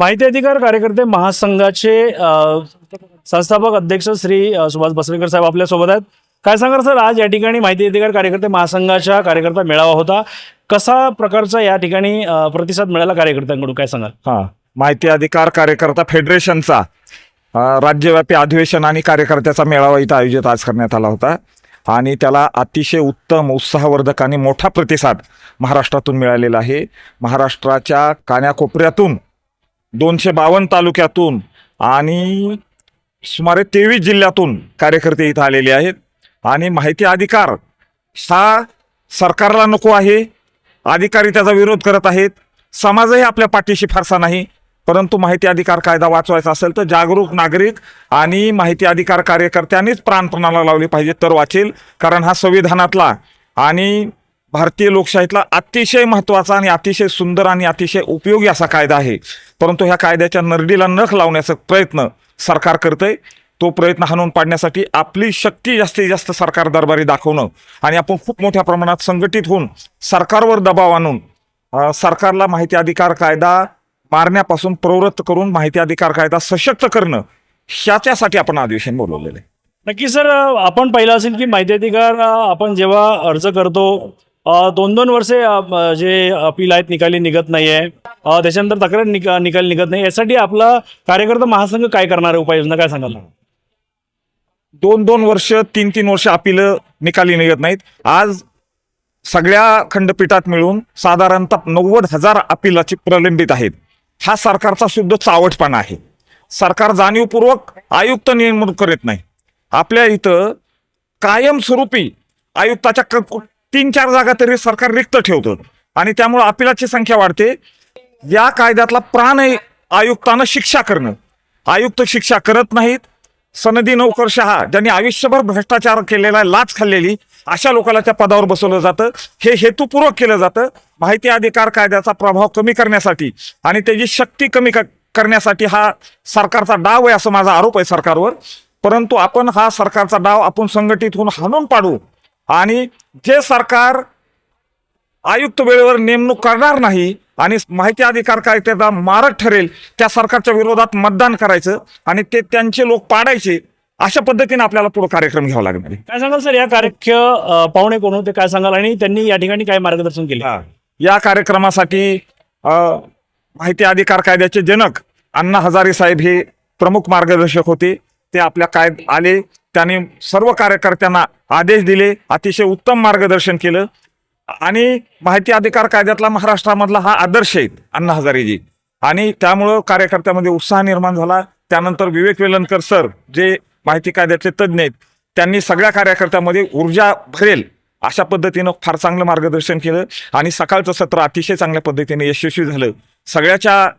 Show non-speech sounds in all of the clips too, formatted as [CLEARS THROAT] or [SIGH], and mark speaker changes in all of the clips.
Speaker 1: माहिती अधिकार कार्यकर्ते महासंघाचे संस्थापक अध्यक्ष श्री सुभाष बसवेकर साहेब आपल्यासोबत आहेत. काय सांगा सर? आज या ठिकाणी माहिती अधिकार कार्यकर्ते महासंघाच्या कार्यकर्ता मेळावा होता. कसा प्रकारचा या ठिकाणी प्रतिसाद मिळाला कार्यकर्त्यांकडून? काय सांगाल?
Speaker 2: हा माहिती अधिकार कार्यकर्ता फेडरेशनचा राज्यव्यापी अधिवेशन आणि कार्यकर्त्याचा मेळावा इथं आयोजित आज करण्यात आला होता. आणि त्याला अतिशय उत्तम उत्साहवर्धक आणि मोठा प्रतिसाद महाराष्ट्रातून मिळालेला आहे. महाराष्ट्राच्या कान्याकोपऱ्यातून दोनशे बावन्न तालुक्यातून आणि सुमारे तेवीस जिल्ह्यातून कार्यकर्ते इथं आलेले आहेत. आणि माहिती अधिकार हा सरकारला नको आहे. अधिकारी त्याचा विरोध करत आहेत. समाजही आपल्या पाठीशी फारसा नाही. परंतु माहिती अधिकार कायदा वाचवायचा असेल तर जागरूक नागरिक आणि माहिती अधिकार कार्यकर्त्यांनीच प्राणपणाला लावली पाहिजे तर वाचेल. कारण हा संविधानातला आणि भारतीय लोकशाहीतला अतिशय महत्त्वाचा आणि अतिशय सुंदर आणि अतिशय उपयोगी असा कायदा आहे. परंतु ह्या कायद्याच्या नरडीला नख लावण्याचा प्रयत्न सरकार करतंय. तो प्रयत्न हाणून पाडण्यासाठी आपली शक्ती जास्तीत जास्त सरकार दरबारी दाखवणं आणि आपण खूप मोठ्या प्रमाणात संघटित होऊन सरकारवर दबाव आणून सरकारला माहिती अधिकार कायदा मारण्यापासून प्रवृत्त करून माहिती अधिकार कायदा सशक्त करणं ह्याच्यासाठी आपण अधिवेशन बोलवलेलं आहे.
Speaker 1: नक्की सर आपण पाहिलं असेल की माहिती अधिकार आपण जेव्हा अर्ज करतो दोन दोन वर्षे जे अपील आहेत निकाली निघत नाही आहे त्याच्यानंतर तक्रार निका निकाल निघत नाही. यासाठी आपला कार्यकर्ता महासंघ काय करणार आहे? उपाययोजना काय सांगाल
Speaker 2: दोन दोन वर्ष तीन तीन वर्ष अपील निकाली निघत नाहीत. आज सगळ्या खंडपीठात मिळून साधारणतः नव्वद हजार अपिलाची प्रलंबित आहेत. हा सरकारचा शुद्ध चावटपणा आहे. सरकार जाणीवपूर्वक आयुक्त नेमणूक करत नाही. आपल्या इथं कायमस्वरूपी आयुक्ताच्या तीन चार जागा तरी सरकार रिक्त ठेवतं. आणि त्यामुळे अपिलाची संख्या वाढते. या कायद्यातला प्राण आयुक्तानं शिक्षा करणं. आयुक्त शिक्षा करत नाहीत. सनदी नोकरशहा ज्यांनी आयुष्यभर भ्रष्टाचार केलेला आहे, लाच खाल्लेली अशा लोकांना त्या पदावर बसवलं जातं. हे हेतुपूर्वक केलं जातं. माहिती अधिकार कायद्याचा प्रभाव कमी करण्यासाठी आणि त्याची शक्ती कमी क- करण्यासाठी हा सरकारचा डाव आहे असं माझा आरोप आहे सरकारवर. परंतु आपण हा सरकारचा डाव आपण संघटित होऊन हाणून पाडू. आणि जे सरकार आयुक्त वेळेवर नेमणूक करणार नाही आणि माहिती अधिकार कायद्याचा मारक ठरेल त्या सरकारच्या विरोधात मतदान करायचं आणि ते त्यांचे लोक पाडायचे अशा पद्धतीने आपल्याला पुढे कार्यक्रम घ्यावा लागणार.
Speaker 1: काय सांगाल सर? या कार्यक्ष अ, पाहुणे कोण होते काय सांगाल? आणि त्यांनी या ठिकाणी काय मार्गदर्शन केले?
Speaker 2: या कार्यक्रमासाठी अ, माहिती अधिकार कायद्याचे जनक अण्णा हजारे साहेब हे प्रमुख मार्गदर्शक होते. ते आपल्या काय आले. त्याने सर्व कार्यकर्त्यांना आदेश दिले अतिशय उत्तम मार्गदर्शन केलं. आणि माहिती अधिकार कायद्यातला महाराष्ट्रामधला हा आदर्श आहे अण्णा हजारेजी. आणि त्यामुळं कार्यकर्त्यामध्ये उत्साह निर्माण झाला. त्यानंतर विवेक वेलणकर सर जे माहिती कायद्यातले तज्ज्ञ आहेत त्यांनी सगळ्या कार्यकर्त्यामध्ये ऊर्जा भरेल अशा पद्धतीनं फार चांगलं मार्गदर्शन केलं. आणि सकाळचं सत्र अतिशय चांगल्या पद्धतीने यशस्वी झालं. सगळ्याच्या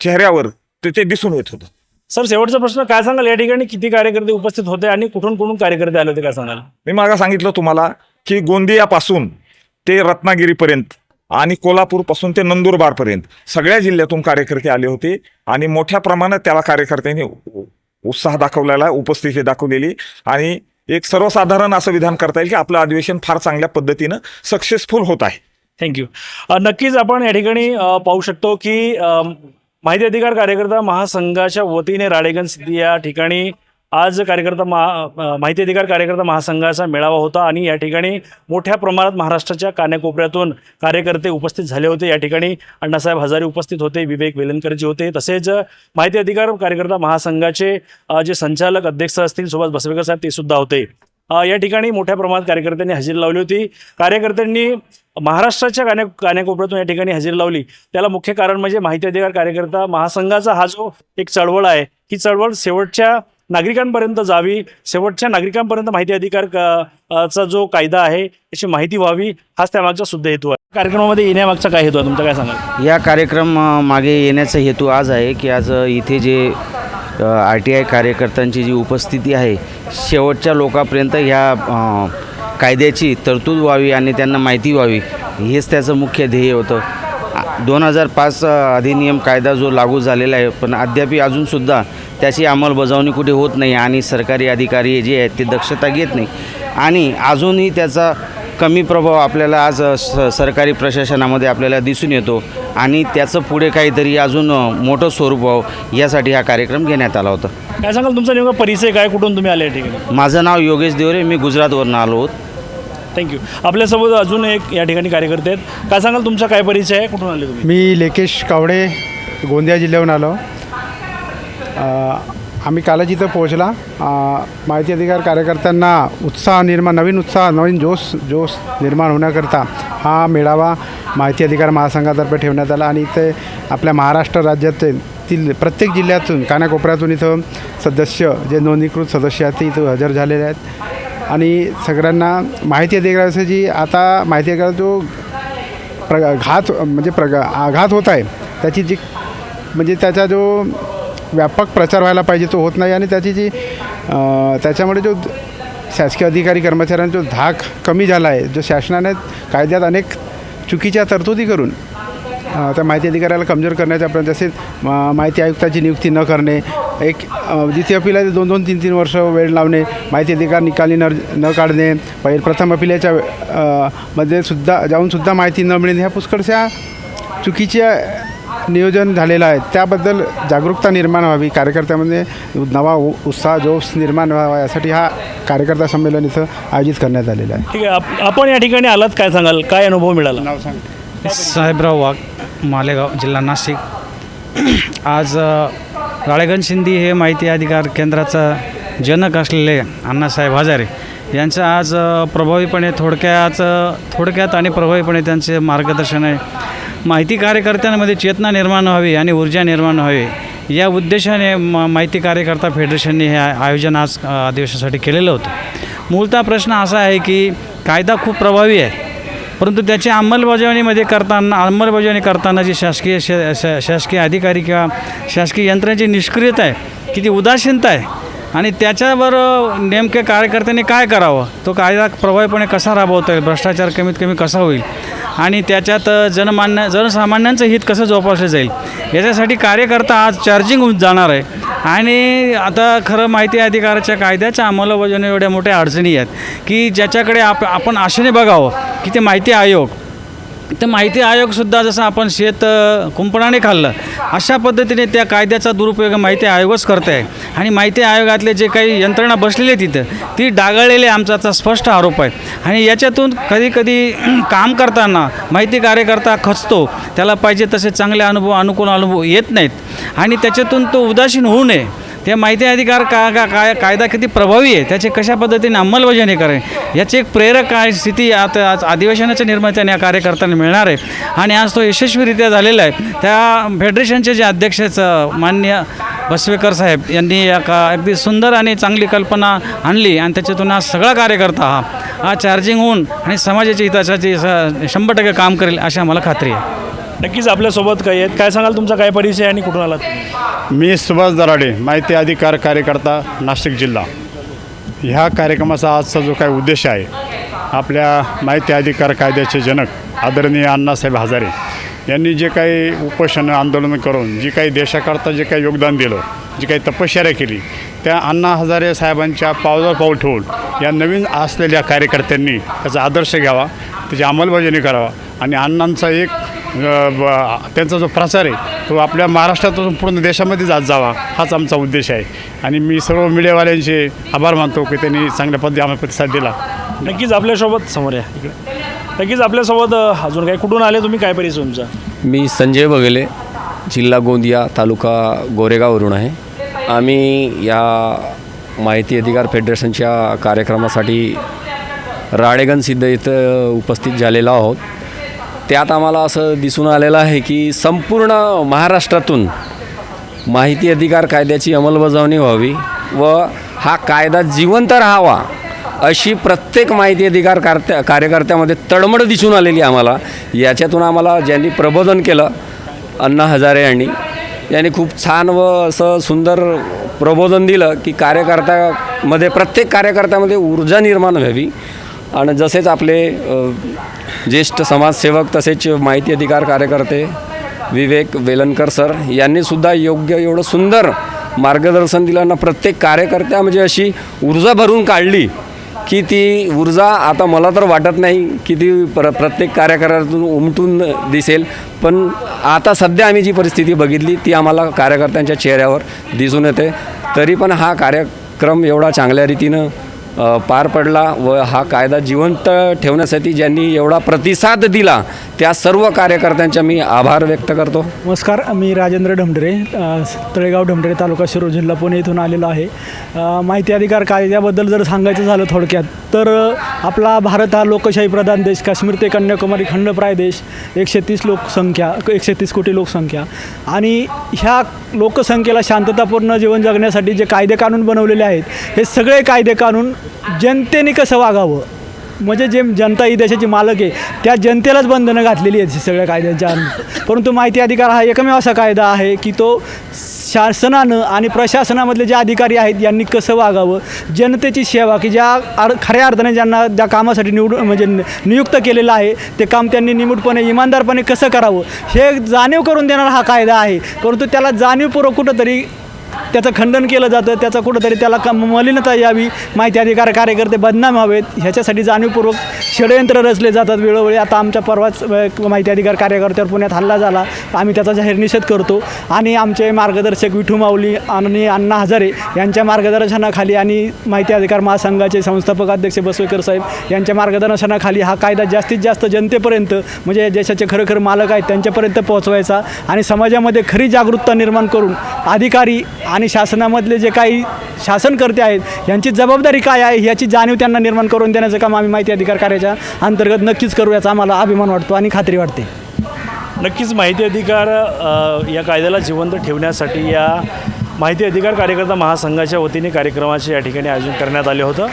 Speaker 2: चेहऱ्यावर ते ते दिसून येत होतं.
Speaker 1: सर शेवटचा प्रश्न काय सांगाल? या ठिकाणी किती कार्यकर्ते उपस्थित होते आणि कुठून कुठून कार्यकर्ते आले होते? काय सांगाल?
Speaker 2: मी मागा सांगितलं तुम्हाला की गोंदियापासून ते रत्नागिरीपर्यंत आणि कोल्हापूरपासून ते नंदुरबारपर्यंत सगळ्या जिल्ह्यातून कार्यकर्ते आले होते आणि मोठ्या प्रमाणात त्याला कार्यकर्त्यांनी उत्साह दाखवलेला उपस्थिती दाखवलेली आणि एक सर्वसाधारण असं विधान करता येईल की आपलं अधिवेशन फार चांगल्या पद्धतीनं सक्सेसफुल होत आहे.
Speaker 1: थँक्यू नक्कीच आपण या ठिकाणी पाहू शकतो की माहिती अधिकार कार्यकर्ता महासंघाच्या वतीने राळेगण सिद्धी या ठिकाणी आज कार्यकर्ता महा माहिती अधिकार कार्यकर्ता महासंघाचा मेळावा होता आणि या ठिकाणी मोठ्या प्रमाणात महाराष्ट्राच्या कान्याकोपऱ्यातून कार्यकर्ते उपस्थित झाले होते. या ठिकाणी अण्णासाहेब हजारे उपस्थित होते विवेक वेलणकरजी होते. तसेच माहिती अधिकार कार्यकर्ता महासंघाचे जे संचालक अध्यक्ष असतील सुभाष बसवेकर साहेब ते सुद्धा होते. या ठिकाणी मोठ्या प्रमाणात कार्यकर्त्यांनी हजेरी लावली होती. कार्यकर्त्यांनी महाराष्ट्राच्या कान्या कान्याकोपऱ्यातून या ठिकाणी हजेरी लावली. त्याला मुख्य कारण म्हणजे माहिती अधिकार कार्यकर्ता महासंघाचा हा जो एक चळवळ आहे ही चळवळ शेवटच्या नागरिकांपर्यंत जावी शेवटच्या नागरिकांपर्यंत माहिती अधिकार क- चा जो कायदा आहे याची माहिती व्हावी हाच त्यामागचा सुद्धा हेतू आहे. कार्यक्रमामध्ये येण्यामागचा काय हेतू आहे? तुमचा काय सांगाल?
Speaker 3: या कार्यक्रम मागे येण्याचा हेतू आज आहे की आज इथे जे आर टी आय कार्यकर्त्यांची जी उपस्थिती आहे शेवटच्या लोकांपर्यंत ह्या कायद्याची तरतूद व्हावी आणि त्यांना माहिती व्हावी हेच त्याचं मुख्य ध्येय होतं. दोन हजार पाच अधिनियम कायदा जो लागू झालेला आहे पण अद्याप अजूनसुद्धा त्याची अंमलबजावणी कुठे होत नाही आणि सरकारी अधिकारी जे आहेत ते दक्षता घेत नाही. आणि अजूनही त्याचा कमी प्रभाव आपल्याला आज स सरकारी प्रशासनामध्ये आपल्याला दिसून येतो आणि त्याचं पुढे काहीतरी अजून मोठं स्वरूप व्हावं यासाठी हा कार्यक्रम घेण्यात आला होता.
Speaker 1: काय सांगाल तुमचा नेमका परिचय काय कुठून तुम्ही आले या ठिकाणी?
Speaker 3: माझं नाव योगेश देवरे मी गुजरातवरून आलो आहोत
Speaker 1: थँक्यू आपल्यासोबत अजून एक या ठिकाणी कार्यकर्ते आहेत. काय सांगाल तुमचा काय परिचय आहे कुठून आले तुम्ही?
Speaker 4: मी लेकेश कावडे गोंदिया जिल्ह्याहून आलो. आम्ही कालच इथं पोहोचला. माहिती अधिकार कार्यकर्त्यांना उत्साह निर्माण नवीन उत्साह नवीन जोश जोश निर्माण होण्याकरता हा मेळावा माहिती अधिकार महासंघातर्फे ठेवण्यात आला आणि इथे आपल्या महाराष्ट्र राज्यातील प्रत्येक जिल्ह्यातून कानाकोपऱ्यातून इथं सदस्य जे नोंदणीकृत सदस्य आहेत ते इथं हजर झालेले आहेत. आणि सगळ्यांना माहिती अधिकाराची आता माहिती अधिकार जो प्र घात म्हणजे प्रग आघात होत आहे त्याची जी म्हणजे त्याचा जो व्यापक प्रचार व्हायला पाहिजे तो होत नाही. आणि त्याची जी त्याच्यामुळे जो शासकीय अधिकारी कर्मचाऱ्यांचा जो धाक कमी झाला आहे जो शासनाने कायद्यात अनेक चुकीच्या तरतुदी करून त्या माहिती अधिकाऱ्याला कमजोर करण्याचा प्रयत्न जसे माहिती आयुक्ताची नियुक्ती न करणे एक जिथे द्वितीय अपिलाचे दोन दोन तीन तीन वर्ष वेळ लावणे माहिती अधिकार निकाली न न काढणे पहिले प्रथम अपिलाच्या मध्ये सुद्धा जाऊनसुद्धा माहिती न मिळणे ह्या पुष्कळशा चुकीच्या नियोजन झालेलं आहे. त्याबद्दल जागरूकता निर्माण व्हावी. कार्यकर्त्यामध्ये नवा उ- उत्साह जोश निर्माण व्हावा यासाठी हा कार्यकर्ता संमेलन इथं आयोजित करण्यात आलेलं आहे.
Speaker 1: ठीक आहे. आप- आपण या ठिकाणी आलात काय सांगाल? काय अनुभव मिळाला?
Speaker 4: नाव सांग.
Speaker 5: साहेबराव वाघ मालेगाव जिल्हा नाशिक. आज राळेगण शिंदी हे माहिती अधिकार केंद्राचा जनक असलेले अण्णासाहेब हजारे यांचं आज प्रभावीपणे थोडक्यात थोडक्यात आणि प्रभावीपणे त्यांचे मार्गदर्शन आहे. माहिती कार्यकर्त्यांमध्ये चेतना निर्माण व्हावी आणि ऊर्जा निर्माण व्हावी. या उद्देशाने म माहिती कार्यकर्ता फेडरेशनने हे आयोजन आज अधिवेशनासाठी केलेलं होतं. मूलतः प्रश्न असा आहे की कायदा खूप प्रभावी आहे परंतु त्याची अंमलबजावणीमध्ये करताना अंमलबजावणी करताना जी शासकीय शा शासकीय अधिकारी किंवा शासकीय यंत्रणेची निष्क्रियता आहे किती उदासीनता आहे आणि त्याच्यावर नेमक्या नेमके कार्यकर्त्यांनी काय करावं? तो कायदा प्रभावीपणे कसा राबवता येईल? भ्रष्टाचार कमीत कमी कसा होईल? आणि त्याच्यात जनमान्य जनसामान्यांचं हित कसं जोपासलं जाईल? याच्यासाठी कार्यकर्ता आज चार्जिंग होऊन जाणार आहे. आणि आता खरं माहिती अधिकाराच्या कायद्याच्या अंमलबजावणी एवढ्या मोठ्या अडचणी आहेत की ज्याच्याकडे आप आपण आशेने बघावं की ते माहिती आयोग. तर माहिती आयोगसुद्धा जसं आपण शेत कुंपणाने खाल्लं अशा पद्धतीने त्या कायद्याचा दुरुपयोग माहिती आयोगच करत आहे आणि माहिती आयोगातले जे काही यंत्रणा बसलेली आहे तिथं ती डागाळलेली आमचा स्पष्ट आरोप आहे. आणि याच्यातून कधी कधी [CLEARS THROAT] काम करताना माहिती कार्यकर्ता खचतो त्याला पाहिजे तसे चांगले अनुभव अनुकूल अनुभव येत नाहीत. आणि त्याच्यातून तो उदासीन होऊ नये. ते माहिती अधिकार का का काय कायदा किती प्रभावी आहे त्याचे कशा पद्धतीने अंमलबजावणी करेल याची एक प्रेरक काय स्थिती आता आज अधिवेशनाच्या निर्मात्याने या कार्यकर्त्यांना मिळणार आहे. आणि आज तो यशस्वीरित्या झालेला आहे. त्या फेडरेशनचे जे अध्यक्ष आहेत, माननीय बसवेकर साहेब यांनी या का अगदी सुंदर आणि चांगली कल्पना आणली आणि त्याच्यातून आज सगळा कार्यकर्ता हा हा चार्जिंग होऊन आणि समाजाच्या हितासाठी स- शंभर टक्के काम करेल अशी आम्हाला खात्री आहे.
Speaker 1: नक्कीच आपल्यासोबत काही आहेत. काय सांगाल तुमचा काय परिचय आणि कुठून आलात?
Speaker 6: मी सुभाष दराडे माहिती अधिकार कार्यकर्ता नाशिक जिल्हा. ह्या कार्यक्रमाचा आजचा जो काही उद्देश आहे आपल्या माहिती अधिकार कायद्याचे जनक आदरणीय अण्णासाहेब हजारे यांनी जे काही उपोषण आंदोलन करून जी काही देशाकरता जे काही योगदान दिलं जी काही तपश्चर्या केली त्या अण्णा हजारे साहेबांच्या पावलावर पाऊल ठेवून या नवीन असलेल्या कार्यकर्त्यांनी त्याचा आदर्श घ्यावा त्याची अंमलबजावणी करावा आणि अण्णांचा एक ब- त्यांचा जो प्रचार आहे तो आपल्या महाराष्ट्रातून पूर्ण देशामध्ये जात जावा हाच आमचा उद्देश आहे. आणि मी सर्व मीडियावाल्यांचे आभार मानतो की त्यांनी चांगल्या पद्धती आम्हाला प्रतिसाद दिला.
Speaker 1: नक्कीच आपल्यासोबत समोर या. इकडे नक्कीच आपल्यासोबत अजून काय कुठून आले तुम्ही? काय परिचय तुमचा?
Speaker 7: मी संजय बघेले जिल्हा गोंदिया तालुका गोरेगाववरून आहे. आम्ही या माहिती अधिकार फेडरेशनच्या कार्यक्रमासाठी राळेगण सिद्ध इथं उपस्थित झालेलो आहोत. त्यात आम्हाला असं दिसून आलेलं आहे की संपूर्ण महाराष्ट्रातून माहिती अधिकार कायद्याची अंमलबजावणी व्हावी व हा कायदा जिवंत राहावा अशी प्रत्येक माहिती अधिकार कार्त्या कार्यकर्त्यामध्ये तळमळ दिसून आलेली आम्हाला. याच्यातून आम्हाला ज्यांनी प्रबोधन केलं अण्णा हजारे यांनी यांनी खूप छान व असं सुंदर प्रबोधन दिलं की कार्यकर्त्यामध्ये प्रत्येक कार्यकर्त्यामध्ये ऊर्जा निर्माण व्हावी. आणि जसेच आपले ज्येष्ठ समाजसेवक तसेच माहिती अधिकार कार्यकर्ते विवेक वेलणकर सर यांनीसुद्धा योग्य एवढं सुंदर मार्गदर्शन दिलं. ना प्रत्येक कार्यकर्त्या म्हणजे अशी ऊर्जा भरून काढली. की ती ऊर्जा आता मला तर वाटत नाही की ती प्र प्रत्येक कार्यकर्त्यातून उमटून दिसेल. पण आता सध्या आम्ही जी परिस्थिती बघितली ती आम्हाला कार्यकर्त्यांच्या चेहऱ्यावर दिसून येते. तरी पण हा कार्यक्रम एवढा चांगल्या रीतीनं पार पडला व हा कायदा जिवंत ठेवण्यासाठी ज्यांनी एवढा प्रतिसाद दिला त्या सर्व कार्यकर्त्यांचा मी आभार व्यक्त करतो.
Speaker 8: नमस्कार मी राजेंद्र ढमढरे तळेगाव ढमढरे तालुका शिरो जिल्हा पुणे इथून आलेलो आहे. माहिती अधिकार कायद्याबद्दल जर सांगायचं झालं थोडक्यात तर आपला भारत हा लोकशाही प्रधान देश काश्मीर ते कन्याकुमारी खंडप्राय देश एकशे तीस लोकसंख्या एकशे तीस कोटी लोकसंख्या. आणि ह्या लोकसंख्येला शांततापूर्ण जीवन जगण्यासाठी जे कायदे कानून बनवलेले आहेत हे सगळे कायदे कानून जनतेने कसं वागावं? म्हणजे जे जनता ही देशाची मालक आहे त्या जनतेलाच बंधनं घातलेली आहेत सगळ्या कायद्यांच्या परंतु माहिती अधिकार हा एकमेव असा कायदा आहे की तो शासनानं आणि प्रशासनामधले जे अधिकारी आहेत यांनी कसं वागावं? जनतेची सेवा की ज्या अर खऱ्या अर्थाने ज्यांना ज्या कामासाठी निवड म्हणजे नियुक्त केलेलं आहे ते काम त्यांनी निमूटपणे इमानदारपणे कसं करावं? हे जाणीव करून देणारा हा कायदा आहे. परंतु त्याला जाणीवपूर्वक कुठंतरी त्याचं खंडन केलं जातं त्याचा कुठंतरी त्याला क मलिनता यावी माहिती अधिकार कार्यकर्ते बदनाम हवेत ह्याच्यासाठी जाणीवपूर्वक षडयंत्र रचले जातात वेळोवेळी. आता आमच्या परवाच माहिती अधिकार कार्यकर्त्यावर पुण्यात हल्ला झाला. आम्ही त्याचा जाहीर निषेध करतो. आणि आमचे मार्गदर्शक विठू माऊली आणि अण्णा हजारे यांच्या मार्गदर्शनाखाली आणि माहिती अधिकार महासंघाचे संस्थापक अध्यक्ष बसवेकर साहेब यांच्या मार्गदर्शनाखाली हा कायदा जास्तीत जास्त जनतेपर्यंत म्हणजे देशाचे खरं खरं मालक आहेत त्यांच्यापर्यंत पोहोचवायचा आणि समाजामध्ये खरी जागरूकता निर्माण करून अधिकारी आणि शासनामधले जे काही शासनकर्ते आहेत यांची जबाबदारी काय आहे याची जाणीव त्यांना निर्माण करून देण्याचं काम आम्ही माहिती अधिकार कार्याच्या अंतर्गत नक्कीच करू याचा आम्हाला अभिमान वाटतो आणि खात्री वाटते.
Speaker 1: नक्कीच माहिती अधिकार या कायद्याला जिवंत ठेवण्यासाठी या माहिती अधिकार कार्यकर्ता महासंघाच्या वतीने कार्यक्रमाचे या ठिकाणी आयोजन करण्यात आले होतं.